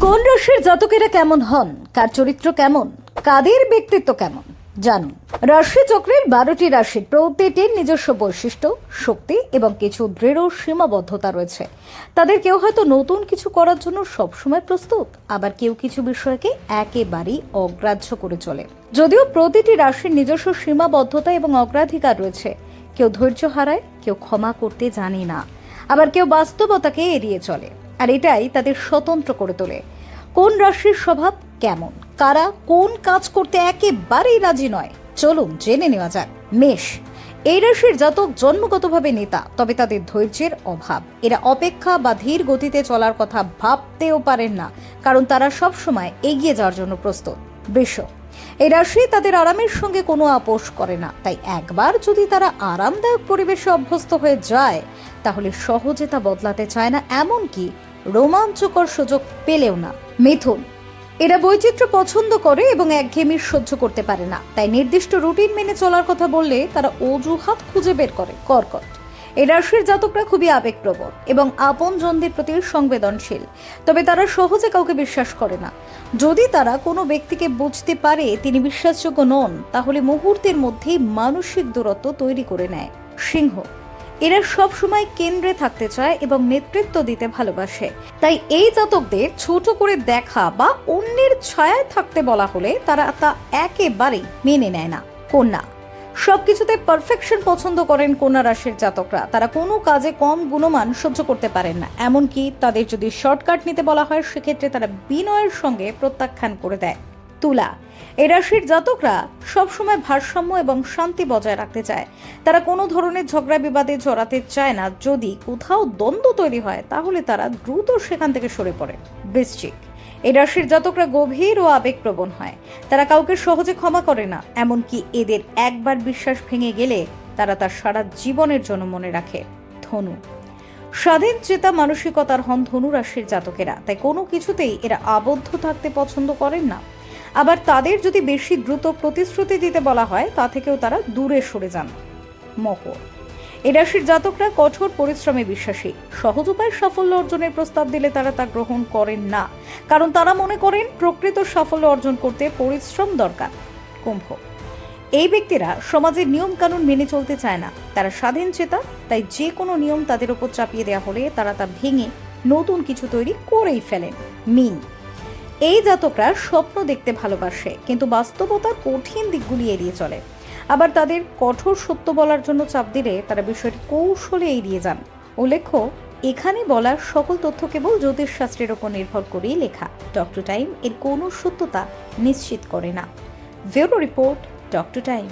কোন রাশির জাতকেরা কেমন হন? কার চরিত্র কেমন? কাদের ব্যক্তিত্ব কেমন? জানুন। রাশি চক্রের বারোটি রাশির প্রতিটির নিজস্ব বৈশিষ্ট্য, শক্তি এবং কিছু দৃঢ় সীমাবদ্ধতা রয়েছে। তাদের কেউ হয়তো নতুন কিছু করার জন্য সবসময় প্রস্তুত, আবার কেউ কিছু বিষয়কে একেবারেই অগ্রাহ্য করে চলে। যদিও প্রতিটি রাশির নিজস্ব সীমাবদ্ধতা এবং অগ্রাধিকার রয়েছে, কেউ ধৈর্য হারায়, কেউ ক্ষমা করতে জানে না, আবার কেউ বাস্তবতাকে এড়িয়ে চলে। আর এটাই তাদের স্বতন্ত্র করে তোলে। কোন রাশির স্বভাব কেমন? কারা কোন কাজ করতে একেবারেই রাজি নয়? চলুন জেনে নেওয়া যাক। মেষ, এই রাশির জাতক জন্মগতভাবে নেতা, তবে তাদের ধৈর্যের অভাব। এরা অপেক্ষা বা ধীর গতিতে চলার কথা ভাবতেও পারেন না, কারণ তারা সব সময় এগিয়ে যাওয়ার জন্য প্রস্তুত। বৃষ এই রাশি তাদের আরামের সঙ্গে কোনো আপোষ করে না। তাই একবার যদি তারা আরামদায়ক পরিবেশে অভ্যস্ত হয়ে যায়, তাহলে সহজে তা বদলাতে চায় না, এমনকি রোমাঞ্চকর সুযোগ পেলেও না। মিথুন, এরা বৈচিত্র্য পছন্দ করে এবং একঘেয়েমি সহ্য করতে পারে না। তাই নির্দিষ্ট রুটিন মেনে চলার কথা বললে তারা অজুহাত খুঁজে বের করে। কর্কট এই রাশির জাতকরা খুবই আবেগপ্রবণ এবং আপন জনদের প্রতি সংবেদনশীল। তবে তারা সহজে কাউকে বিশ্বাস করে না। যদি তারা কোনো ব্যক্তিকে বুঝতে পারে তিনি বিশ্বাসযোগ্য নন, তাহলে মুহূর্তের মধ্যেই মানসিক দূরত্ব তৈরি করে নেয়। সিংহ। এরা সব সময় কেন্দ্রে থাকতে চায় এবং নেতৃত্ব দিতে ভালোবাসে। তাই এই জাতকদের ছোট করে দেখা বা অন্যের ছায়ায় থাকতে বলা হলে তারা তা একেবারেই মেনে নেয় না। কন্যা। সবকিছুতে পারফেকশন পছন্দ করেন কন্যা রাশির জাতকরা। তারা কোনো কাজে কম গুণমান সহ্য করতে পারেন না। এমনকি তাদের যদি শর্টকাট নিতে বলা হয়, সেক্ষেত্রে তারা বিনয়ের সঙ্গে প্রত্যাখ্যান করে দেয়। তুলা এই রাশির জাতকরা সবসময় ভারসাম্য এবং শান্তি বজায় রাখতে চায়। তারা কোনো ধরনের ঝগড়া বিবাদে জড়াতে চায় না। যদি কোথাও দ্বন্দ্ব তৈরি হয়, তাহলে তারা দ্রুত সেখান থেকে সরে পড়ে। বৃশ্চিক এই রাশির জাতকরা গভীর ও আবেগপ্রবণ হয়। তারা কাউকে সহজে ক্ষমা করে না, এমনকি এদের একবার বিশ্বাস ভেঙে গেলে তারা তার সারা জীবনের জন্য মনে রাখে, ধনু। স্বাধীন চেতা মানসিকতার হন ধনু রাশির জাতকেরা, তাই কোনো কিছুতেই এরা আবদ্ধ থাকতে পছন্দ করেন না। আবার তাদের যদি বেশি দ্রুত প্রতিশ্রুতি দিতে বলা হয়, তা থেকেও তারা দূরে সরে যান। মকর। এ রাশির জাতকরা কঠোর পরিশ্রমে বিশ্বাসী। সহজ উপায়ে সাফল্য অর্জনের প্রস্তাব দিলে তারা তা গ্রহণ করেন না। কারণ তারা মনে করেন, প্রকৃত সাফল্য অর্জন করতে পরিশ্রম দরকার। কুম্ভ। এই ব্যক্তিরা সমাজের নিয়ম কানুন মেনে চলতে চায় না। তারা স্বাধীন চেতা, তাই যে কোনো নিয়ম তাদের উপর চাপিয়ে দেওয়া হলে তারা তা ভেঙে নতুন কিছু তৈরি করেই ফেলেন। মিন। এই জাতকরা স্বপ্ন দেখতে ভালোবাসে, কিন্তু বাস্তবতার কঠিন দিকগুলি এড়িয়ে চলে। আবার তাদের কঠোর সত্য বলার জন্য চাপ দিলে তারা বিষয়টি কৌশলে এড়িয়ে যান। উল্লেখ্য, এখানে বলার সকল তথ্য কেবল জ্যোতিষশাস্ত্রের ওপর নির্ভর করেই লেখা। ডক্টর টাইম এর কোনো সত্যতা নিশ্চিত করে না। Bureau report, doctor time.